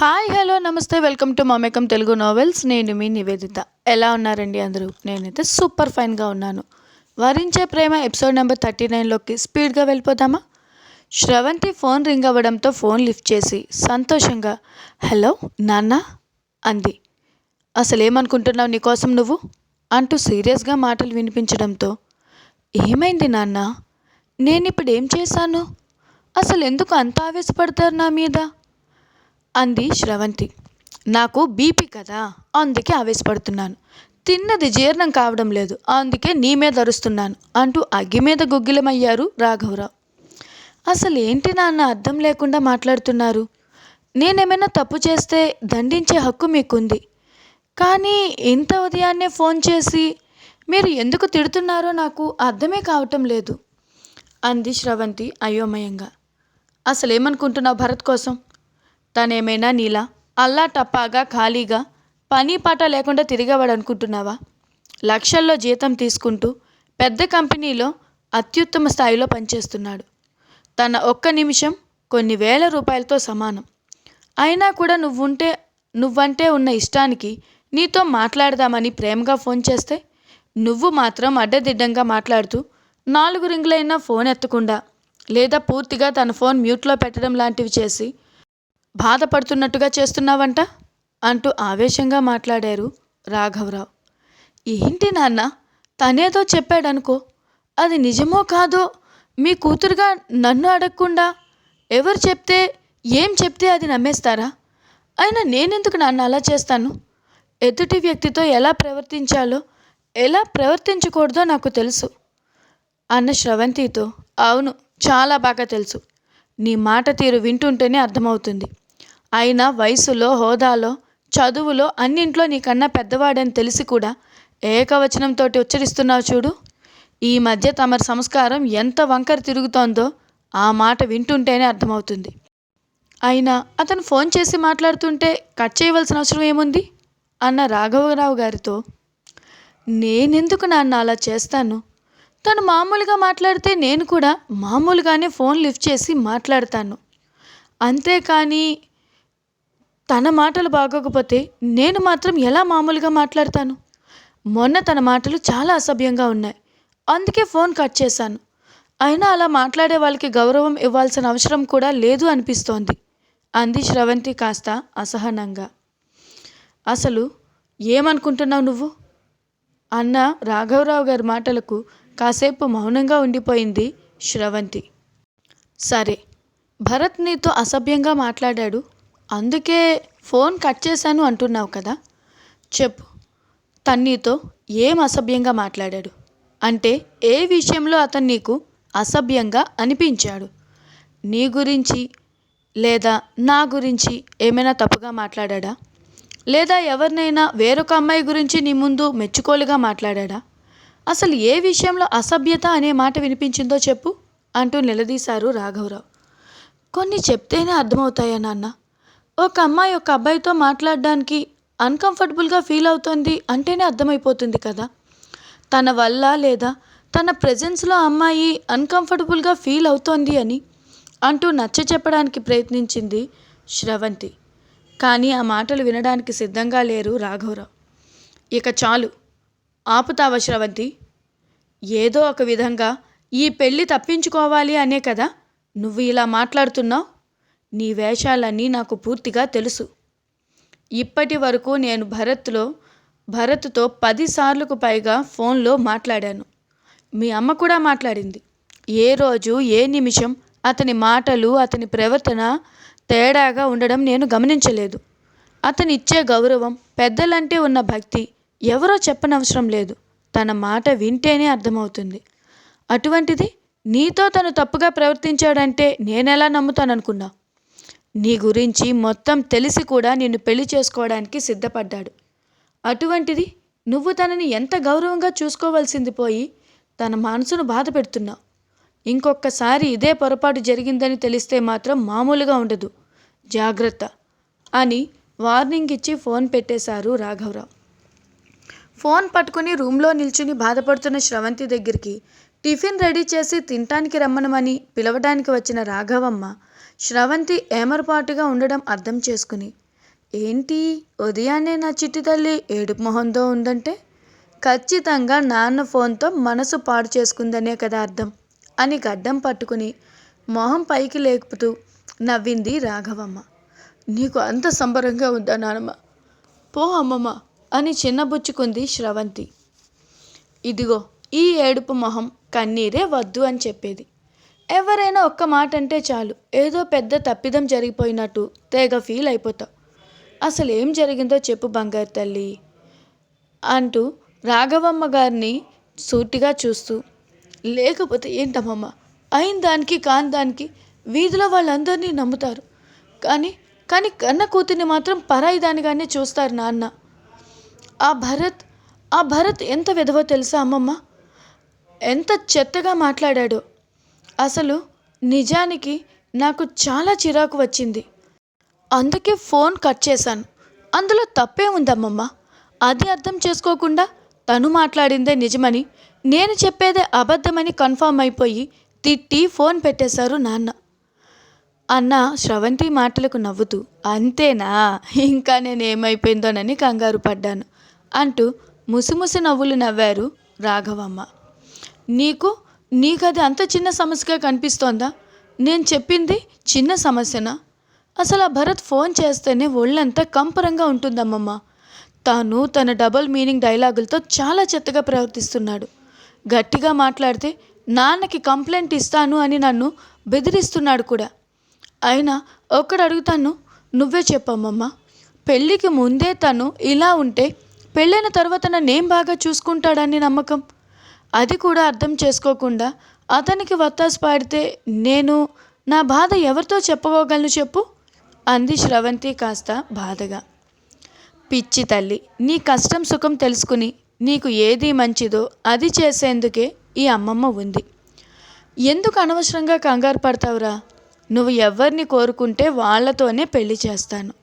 Hi hello నమస్తే welcome to Mamekam Telugu novels నేను మీ నివేదిత. ఎలా ఉన్నారండి అందరూ? నేనైతే సూపర్ ఫైన్గా ఉన్నాను. Varinche Prema episode number thirty నైన్లోకి స్పీడ్గా వెళ్ళిపోదామా శ్రవంతి ఫోన్ రింగ్ అవ్వడంతో ఫోన్ లిఫ్ట్ చేసి సంతోషంగా హలో నాన్న అంది. అసలు ఏమనుకుంటున్నావు నీకోసం నువ్వు? అంటూ సీరియస్గా మాటలు వినిపించడంతో ఏమైంది నాన్న? నేను ఇప్పుడు ఏం చేశాను? అసలు ఎందుకు అంత ఆవేశపడతారు నా మీద? అంది శ్రవంతి. నాకు బీపీ కదా అందుకే ఆవేశపడుతున్నాను. తిన్నది జీర్ణం కావడం లేదు అందుకే నీ మీద అరుస్తున్నాను అంటూ అగ్గి మీద గుగ్గిలమయ్యారు రాఘవరావు. అసలు ఏంటి నాన్న అర్థం లేకుండా మాట్లాడుతున్నారు? నేనేమైనా తప్పు చేస్తే దండించే హక్కు మీకుంది. కానీ ఇంత ఉదయాన్నే ఫోన్ చేసి మీరు ఎందుకు తిడుతున్నారో నాకు అర్థమే కావటం లేదు అంది శ్రవంతి అయోమయంగా. అసలు ఏమనుకుంటున్నావు భరత్ కోసం? తనేమైనా నీలా? అల్లా టప్పాగా ఖాళీగా పని పాట లేకుండా తిరిగేవాడు అనుకుంటున్నావా లక్షల్లో జీతం తీసుకుంటూ పెద్ద కంపెనీలో అత్యుత్తమ స్థాయిలో పనిచేస్తున్నాడు. తన ఒక్క నిమిషం కొన్ని వేల రూపాయలతో సమానం. అయినా కూడా నువ్వుంటే నువ్వంటే ఉన్న ఇష్టానికి నీతో మాట్లాడదామని ప్రేమగా ఫోన్ చేస్తే నువ్వు మాత్రం అడ్డదిడ్డంగా మాట్లాడుతూ నాలుగు రింగులైనా ఫోన్ ఎత్తకుండా లేదా పూర్తిగా తన ఫోన్ మ్యూట్లో పెట్టడం లాంటివి చేసి బాధపడుతున్నట్టుగా చేస్తున్నావంట? అంటూ ఆవేశంగా మాట్లాడారు రాఘవరావు. ఏంటి నాన్న తనేదో చెప్పాడనుకో అది నిజమో కాదో మీ కూతురుగా నన్ను అడగకుండా ఎవరు చెప్తే ఏం చెప్తే అది నమ్మేస్తారా? అయినా నేనెందుకు నాన్న అలా చేస్తాను? ఎదుటి వ్యక్తితో ఎలా ప్రవర్తించాలో ఎలా ప్రవర్తించకూడదో నాకు తెలుసు. అన్న శ్రవంతితో అవును చాలా బాగా తెలుసు. నీ మాట తీరు వింటుంటేనే అర్థమవుతుంది. అయినా వయసులో హోదాలో చదువులో అన్నింట్లో నీకన్నా పెద్దవాడని తెలిసి కూడా ఏకవచనంతో ఉచ్చరిస్తున్నావు చూడు. ఈ మధ్య తమరి సంస్కారం ఎంత వంకర తిరుగుతోందో ఆ మాట వింటుంటేనే అర్థమవుతుంది. అయినా అతను ఫోన్ చేసి మాట్లాడుతుంటే కట్ చేయవలసిన అవసరం ఏముంది? అన్న రాఘవరావు గారితో నేనెందుకు నాన్న అలా చేస్తాను? తను మామూలుగా మాట్లాడితే నేను కూడా మామూలుగానే ఫోన్ లిఫ్ట్ చేసి మాట్లాడతాను. అంతేకాని తన మాటలు బాగోకపోతే నేను మాత్రం ఎలా మామూలుగా మాట్లాడతాను? మొన్న తన మాటలు చాలా అసభ్యంగా ఉన్నాయి. అందుకే ఫోన్ కట్ చేశాను. అయినా అలా మాట్లాడే వాళ్ళకి గౌరవం ఇవ్వాల్సిన అవసరం కూడా లేదు అనిపిస్తోంది. అంది శ్రవంతి కాస్త అసహనంగా. అసలు ఏమనుకుంటున్నావు నువ్వు? అన్న రాఘవరావు గారి మాటలకు కాసేపు మౌనంగా ఉండిపోయింది శ్రవంతి. సరే భరత్ నీతో అసభ్యంగా మాట్లాడాడు. అందుకే ఫోన్ కట్ చేశాను అంటున్నావు కదా. చెప్పు తన్నీతో ఏం అసభ్యంగా మాట్లాడాడు? అంటే ఏ విషయంలో అతను నీకు అసభ్యంగా అనిపించాడు? నీ గురించి లేదా నా గురించి ఏమైనా తప్పుగా మాట్లాడా లేదా ఎవరినైనా వేరొక అమ్మాయి గురించి నీ ముందు మెచ్చుకోలుగా మాట్లాడా అసలు ఏ విషయంలో అసభ్యత అనే మాట వినిపించిందో చెప్పు అంటూ నిలదీశారు రాఘవరావు. కొన్ని చెప్తేనే అర్థమవుతాయా నాన్న? ఒక అమ్మాయి ఒక అబ్బాయితో మాట్లాడడానికి అన్కంఫర్టబుల్గా ఫీల్ అవుతుంది అంటేనే అర్థమైపోతుంది కదా. తన వల్ల లేదా తన ప్రజెన్స్లో అమ్మాయి అన్కంఫర్టబుల్గా ఫీల్ అవుతోంది అని అంటూ నచ్చ చెప్పడానికి ప్రయత్నించింది శ్రవంతి. కానీ ఆ మాటలు వినడానికి సిద్ధంగా లేరు రాఘవరావు. ఇక చాలు ఆపుతావా శ్రవంతి ఏదో ఒక విధంగా ఈ పెళ్ళి తప్పించుకోవాలి అనే కదా నువ్వు ఇలా మాట్లాడుతున్నావు? నీ వేషాలన్నీ నాకు పూర్తిగా తెలుసు. ఇప్పటి వరకు నేను భరత్లో భరత్తో పదిసార్లకు పైగా ఫోన్లో మాట్లాడాను. మీ అమ్మ కూడా మాట్లాడింది. ఏ రోజు ఏ నిమిషం అతని మాటలు అతని ప్రవర్తన తేడాగా ఉండడం నేను గమనించలేదు. అతని ఇచ్చే గౌరవం పెద్దలంటే ఉన్న భక్తి ఎవరో చెప్పనవసరం లేదు. తన మాట వింటేనే అర్థమవుతుంది. అటువంటిది నీతో తను తప్పుగా ప్రవర్తించాడంటే నేనెలా నమ్ముతాననుకున్నా? నీ గురించి మొత్తం తెలిసి కూడా నిన్ను పెళ్ళి చేసుకోవడానికి సిద్ధపడ్డాడు. అటువంటిది నువ్వు తనని ఎంత గౌరవంగా చూసుకోవాల్సింది పోయి తన మనసును బాధ పెడుతున్నావు ఇంకొకసారి ఇదే పొరపాటు జరిగిందని తెలిస్తే మాత్రం మామూలుగా ఉండదు. జాగ్రత్త అని వార్నింగ్ ఇచ్చి ఫోన్ పెట్టేశారు రాఘవరావు. ఫోన్ పట్టుకుని రూమ్లో నిల్చుని బాధపడుతున్న శ్రవంతి దగ్గరికి టిఫిన్ రెడీ చేసి తినటానికి రమ్మనమని పిలవడానికి వచ్చిన రాఘవమ్మ శ్రవంతి ఏమరపాటుగా ఉండడం అర్థం చేసుకుని ఏంటి ఉదయాన్నే నా చిట్టి తల్లి ఏడుపు మొహంతో ఉందంటే? ఖచ్చితంగా నాన్న ఫోన్తో మనసు పాడు చేసుకుందనే కదా అర్థం అని గడ్డం పట్టుకుని మొహం పైకి లేపుతూ నవ్వింది రాఘవమ్మ. నీకు అంత సంబరంగా ఉందా నానమ్మ? పో అమ్మమ్మ అని చిన్నబుచ్చుకుంది శ్రవంతి. ఇదిగో ఈ ఏడుపు మొహం కన్నీరే వద్దు అని చెప్పేది. ఎవరైనా ఒక్క మాట అంటే చాలు ఏదో పెద్ద తప్పిదం జరిగిపోయినట్టు తెగ ఫీల్ అయిపోతావు అసలు ఏం జరిగిందో చెప్పు బంగారు తల్లి అంటూ రాఘవమ్మ గారిని సూటిగా చూస్తూ. లేకపోతే ఏంటమ్మమ్మ? అయిన దానికి కాని దానికి వీధిలో వాళ్ళందరినీ నమ్ముతారు. కానీ కానీ కన్న కూతుర్ని మాత్రం పరాయి దానిగానే చూస్తారు నాన్న. ఆ భరత్ ఆ భరత్ ఎంత విధవో తెలుసా అమ్మమ్మ? ఎంత చెత్తగా మాట్లాడాడో. అసలు నిజానికి నాకు చాలా చిరాకు వచ్చింది. అందుకే ఫోన్ కట్ చేశాను. అందులో తప్పే ఉందమ్మమ్మ. అది అర్థం చేసుకోకుండా తను మాట్లాడిందే నిజమని నేను చెప్పేదే అబద్ధమని కన్ఫామ్ అయిపోయి తిట్టి ఫోన్ పెట్టేశారు నాన్న. అన్న శ్రవంతి మాటలకు నవ్వుతూ అంతేనా? ఇంకా నేను ఏమైపోయిందోనని కంగారు పడ్డాను. అంటూ ముసిముసి నవ్వులు నవ్వారు రాఘవమ్మ. నీకు నీకు అది అంత చిన్న సమస్యగా కనిపిస్తోందా? నేను చెప్పింది చిన్న సమస్యనా? అసలు ఆ భరత్ ఫోన్ చేస్తేనే ఒళ్ళంతా కంపరంగా ఉంటుందమ్మమ్మ. తాను తన డబుల్ మీనింగ్ డైలాగులతో చాలా చెత్తగా ప్రవర్తిస్తున్నాడు. గట్టిగా మాట్లాడితే నాన్నకి కంప్లైంట్ ఇస్తాను అని నన్ను బెదిరిస్తున్నాడు కూడా. అయినా ఒక్కడు అడుగుతాను నువ్వే చెప్పమ్మమ్మ. పెళ్ళికి ముందే తను ఇలా ఉంటే పెళ్ళైన తర్వాత నన్నేం బాగా చూసుకుంటాడని నమ్మకం? అది కూడా అర్థం చేసుకోకుండా అతనికి వత్తాసు పాడితే నేను నా బాధ ఎవరితో చెప్పుకోగలను చెప్పు? అంది శ్రవంతి కాస్త బాధగా. పిచ్చి తల్లి నీ కష్టం సుఖం తెలుసుకుని నీకు ఏది మంచిదో అది చేసేందుకే ఈ అమ్మమ్మ ఉంది. ఎందుకు అనవసరంగా కంగారు పడతావురా? నువ్వు ఎవరిని కోరుకుంటే వాళ్ళతోనే పెళ్ళి చేస్తాను.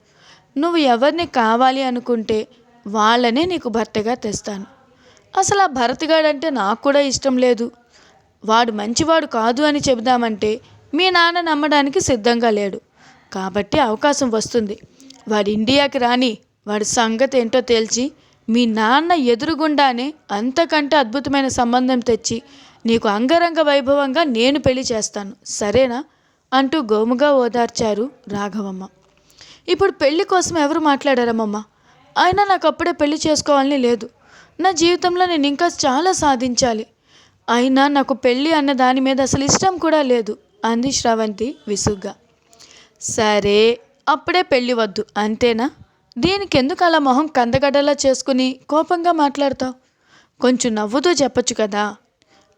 నువ్వు ఎవరిని కావాలి అనుకుంటే వాళ్ళనే నీకు భర్తగా తెస్తాను. అసలు ఆ భరత్గాడంటే నాకు కూడా ఇష్టం లేదు. వాడు మంచివాడు కాదు అని చెబుదామంటే మీ నాన్న నమ్మడానికి సిద్ధంగా లేడు. కాబట్టి అవకాశం వస్తుంది. వాడు ఇండియాకి రాని వాడి సంగతి ఏంటో తేల్చి మీ నాన్న ఎదురుగుండానే అంతకంటే అద్భుతమైన సంబంధం తెచ్చి నీకు అంగరంగ వైభవంగా నేను పెళ్ళి చేస్తాను. సరేనా? అంటూ గోముగా ఓదార్చారు రాఘవమ్మ. ఇప్పుడు పెళ్ళి కోసం ఎవరు మాట్లాడారమ్మమ్మ? అయినా నాకు అప్పుడే పెళ్ళి చేసుకోవాలని లేదు. నా జీవితంలో నేను ఇంకా చాలా సాధించాలి. అయినా నాకు పెళ్ళి అన్న దాని మీద అసలు ఇష్టం కూడా లేదు అంది శ్రవంతి విసుగ్గా. సరే అప్పుడే పెళ్ళి వద్దు అంతేనా? దీనికి ఎందుకు అలా మొహం కందగడ్డలా చేసుకుని కోపంగా మాట్లాడతావు? కొంచెం నవ్వుతూ చెప్పొచ్చు కదా.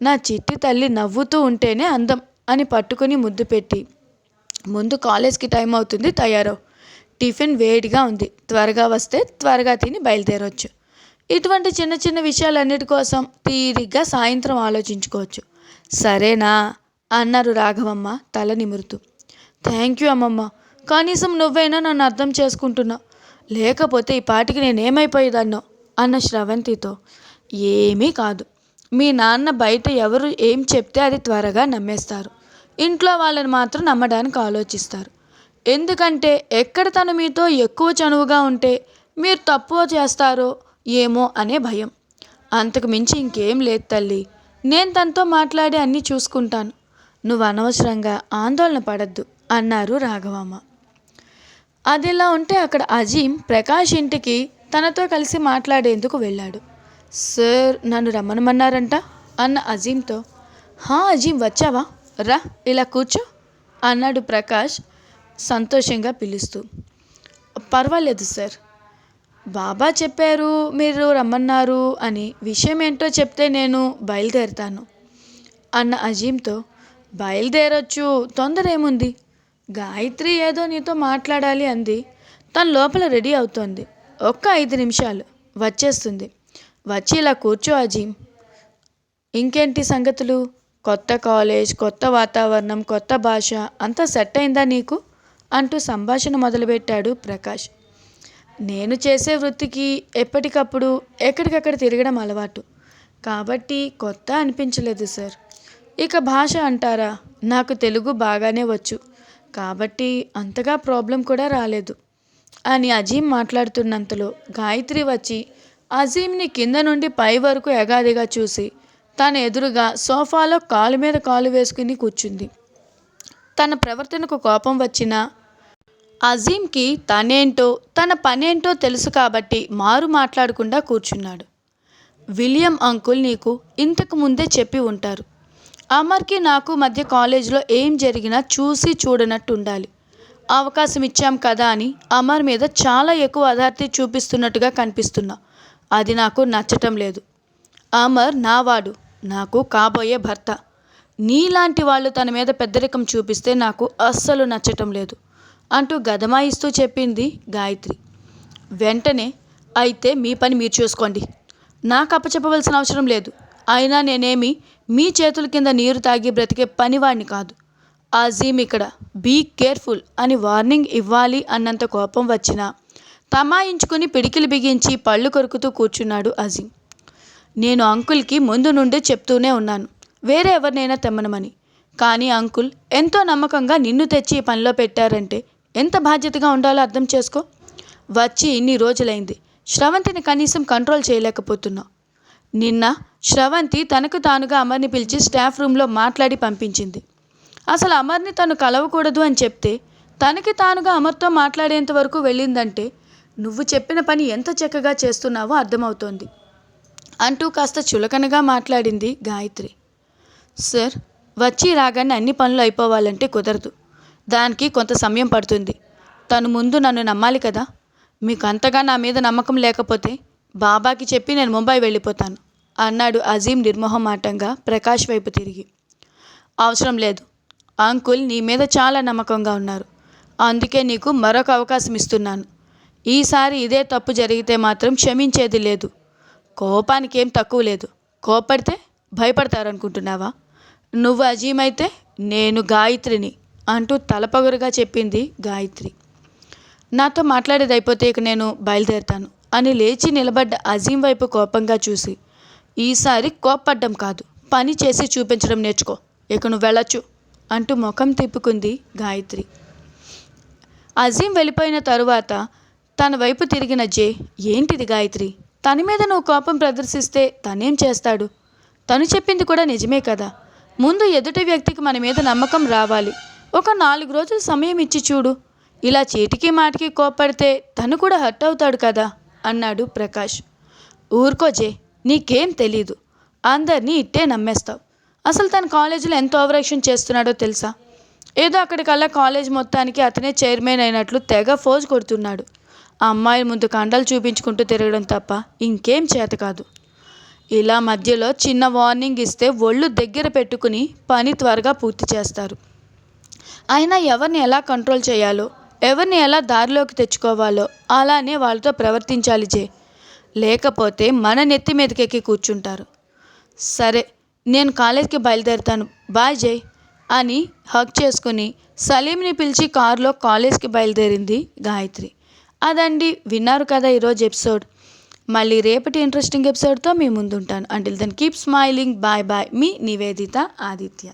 నా చిట్టి తల్లి నవ్వుతూ ఉంటేనే అందం అని పట్టుకుని ముద్దు పెట్టి. ముందు కాలేజ్కి టైం అవుతుంది తయారవు. టిఫిన్ వేడిగా ఉంది. త్వరగా వస్తే త్వరగా తిని బయలుదేరవచ్చు ఇటువంటి చిన్న చిన్న విషయాలన్నిటి కోసం తీరిగ్గా సాయంత్రం ఆలోచించుకోవచ్చు. సరేనా? అన్నారు రాఘవమ్మ తల నిమురుతూ. థ్యాంక్ యూ అమ్మమ్మ. కనీసం నువ్వైనా నన్ను అర్థం చేసుకుంటున్నావు లేకపోతే ఈ పాటికి నేనేమైపోయేదాన్నో? అన్న శ్రవంతితో. ఏమీ కాదు. మీ నాన్న బయట ఎవరు ఏం చెప్తే అది త్వరగా నమ్మేస్తారు. ఇంట్లో వాళ్ళని మాత్రం నమ్మడానికి ఆలోచిస్తారు. ఎందుకంటే ఎక్కడ తను మీతో ఎక్కువ చనువుగా ఉంటే మీరు తక్కువ చేస్తారో ఏమో అనే భయం. అంతకు మించి ఇంకేం లేదు తల్లి. నేను తనతో మాట్లాడి అన్నీ చూసుకుంటాను. నువ్వు అనవసరంగా ఆందోళన పడద్దు అన్నారు రాఘవమ్మ. అదిలా ఉంటే అక్కడ అజీం ప్రకాష్ ఇంటికి తనతో కలిసి మాట్లాడేందుకు వెళ్ళాడు. సార్ నన్ను రమ్మనమన్నారంట? అన్న అజీంతో హా అజీం వచ్చావా? రా ఇలా కూర్చో అన్నాడు ప్రకాష్. సంతోషంగా పిలుస్తూ పర్వాలేదు సార్. బాబా చెప్పారు మీరు రమ్మన్నారు అని విషయం ఏంటో చెప్తే నేను బయలుదేరుతాను అన్న అజీంతో బయలుదేరొచ్చు తొందర ఏముంది గాయత్రి ఏదో నీతో మాట్లాడాలి అంది. తన లోపల రెడీ అవుతోంది. ఒక్క ఐదు నిమిషాలు వచ్చేస్తుంది. వచ్చి ఇలా కూర్చో అజీం ఇంకేంటి సంగతులు? కొత్త కాలేజ్ కొత్త వాతావరణం కొత్త భాష అంతా సెట్ అయిందా నీకు? అంటూ సంభాషణ మొదలుపెట్టాడు ప్రకాష్. నేను చేసే వృత్తికి ఎప్పటికప్పుడు ఎక్కడికక్కడ తిరగడం అలవాటు. కాబట్టి కొత్త అనిపించలేదు సార్. ఇక భాష అంటారా? నాకు తెలుగు బాగానే వచ్చు. కాబట్టి అంతగా ప్రాబ్లం కూడా రాలేదు. అని అజీం మాట్లాడుతున్నంతలో గాయత్రి వచ్చి అజీంని కింద నుండి పై వరకు ఎగాదిగా చూసి తన ఎదురుగా సోఫాలో కాలు మీద కాలు వేసుకుని కూర్చుంది. తన ప్రవర్తనకు కోపం వచ్చినా అజీంకి తనేంటో తన పనేంటో తెలుసు కాబట్టి మారు మాట్లాడకుండా కూర్చున్నాడు. విలియం అంకుల్ నీకు ఇంతకు ముందే చెప్పి ఉంటారు. అమర్కి నాకు మధ్య కాలేజీలో ఏం జరిగినా చూసి చూడనట్టు ఉండాలి అవకాశం ఇచ్చాం కదా అని అమర్ మీద చాలా ఎక్కువ అధార్తి చూపిస్తున్నట్టుగా కనిపిస్తున్నా. అది నాకు నచ్చటం లేదు. అమర్ నావాడు నాకు కాబోయే భర్త. నీలాంటి వాళ్ళు తన మీద పెద్దరికం చూపిస్తే నాకు అస్సలు నచ్చటం లేదు. అంటూ గదమాయిస్తూ చెప్పింది గాయత్రి. వెంటనే అయితే మీ పని మీరు చూసుకోండి. నాకు అప్పచెప్పవలసిన అవసరం లేదు. అయినా నేనేమి మీ చేతుల కింద నీరు తాగి బ్రతికే పనివాడిని కాదు. అజీమ్ ఇక్కడ బీ కేర్ఫుల్ అని వార్నింగ్ ఇవ్వాలి అన్నంత కోపం వచ్చినా తమాయించుకుని పిడికిలు బిగించి పళ్ళు కొరుకుతూ కూర్చున్నాడు అజీమ్ నేను అంకుల్కి ముందు నుండే చెప్తూనే ఉన్నాను. వేరే ఎవరినైనా తెమ్మనమని. కానీ అంకుల్ ఎంతో నమ్మకంగా నిన్ను తెచ్చి ఈ పనిలో పెట్టారంటే ఎంత బాధ్యతగా ఉండాలో అర్థం చేసుకో. వచ్చి ఇన్ని రోజులైంది. శ్రవంతిని కనీసం కంట్రోల్ చేయలేకపోతున్నావు నిన్న శ్రవంతి తనకు తానుగా అమర్ని పిలిచి స్టాఫ్ రూమ్లో మాట్లాడి పంపించింది. అసలు అమర్ని తను కలవకూడదు అని చెప్తే తనకి తానుగా అమర్తో మాట్లాడేంత వరకు వెళ్ళిందంటే నువ్వు చెప్పిన పని ఎంత చక్కగా చేస్తున్నావో అర్థమవుతోంది. అంటూ కాస్త చులకనగా మాట్లాడింది గాయత్రి. సార్ వచ్చి రాగానే అన్ని పనులు అయిపోవాలంటే కుదరదు. దానికి కొంత సమయం పడుతుంది. తను ముందు నన్ను నమ్మాలి కదా? మీకు అంతగా నా మీద నమ్మకం లేకపోతే బాబాకి చెప్పి నేను ముంబై వెళ్ళిపోతాను అన్నాడు అజీం నిర్మోహమాటంగా ప్రకాష్ వైపు తిరిగి. అవసరం లేదు. అంకుల్ నీ మీద చాలా నమ్మకంగా ఉన్నారు. అందుకే నీకు మరొక అవకాశం ఇస్తున్నాను. ఈసారి ఇదే తప్పు జరిగితే మాత్రం క్షమించేది లేదు. కోపానికి ఏం తక్కువ లేదు. కోపడితే భయపడతారనుకుంటున్నావా? నువ్వు అజీమైతే అయితే నేను గాయత్రిని. అంటూ తలపగురుగా చెప్పింది గాయత్రి. నాతో మాట్లాడేది అయిపోతే ఇక నేను బయలుదేరుతాను అని లేచి నిలబడ్డ అజీం వైపు కోపంగా చూసి ఈసారి కోప్పడ్డం కాదు పని చేసి చూపించడం నేర్చుకో ఇక నువ్వు వెళ్ళొచ్చు అంటూ ముఖం తిప్పుకుంది గాయత్రి. అజీం వెళ్ళిపోయిన తరువాత తన వైపు తిరిగిన జే ఏంటిది గాయత్రి? తన మీద నువ్వు కోపం ప్రదర్శిస్తే తనేం చేస్తాడు? తను చెప్పింది కూడా నిజమే కదా. ముందు ఎదుటి వ్యక్తికి మన మీద నమ్మకం రావాలి. ఒక నాలుగు రోజులు సమయం ఇచ్చి చూడు. ఇలా చీటికి మాటికి కోప్పడితే తను కూడా హర్ట్ అవుతాడు కదా? అన్నాడు ప్రకాష్. ఊరుకోజే నీకేం తెలీదు. అందరినీ ఇట్టే నమ్మేస్తావు. అసలు తన కాలేజీలో ఎంత ఓవరాక్షన్ చేస్తున్నాడో తెలుసా? ఏదో అక్కడికల్లా కాలేజ్ మొత్తానికి అతనే చైర్మన్ అయినట్లు తెగ ఫోజ్ కొడుతున్నాడు. ఆ అమ్మాయి ముందు కండలు చూపించుకుంటూ తిరగడం తప్ప ఇంకేం చేత కాదు. ఇలా మధ్యలో చిన్న వార్నింగ్ ఇస్తే ఒళ్ళు దగ్గర పెట్టుకుని పని త్వరగా పూర్తి చేస్తారు. అయినా ఎవరిని ఎలా కంట్రోల్ చేయాలో ఎవరిని ఎలా దారిలోకి తెచ్చుకోవాలో అలానే వాళ్ళతో ప్రవర్తించాలి జే. లేకపోతే మన నెత్తి మీదకెక్కి కూర్చుంటారు. సరే నేను కాలేజ్కి బయలుదేరుతాను. బాయ్ జై అని హక్ చేసుకుని సలీంని పిలిచి కారులో కాలేజ్కి బయలుదేరింది గాయత్రి. అదండి విన్నారు కదా ఈరోజు ఎపిసోడ్. మళ్ళీ రేపటి ఇంట్రెస్టింగ్ ఎపిసోడ్తో మీ ముందుంటాను. Until then keep smiling bye bye మీ నివేదిత ఆదిత్య.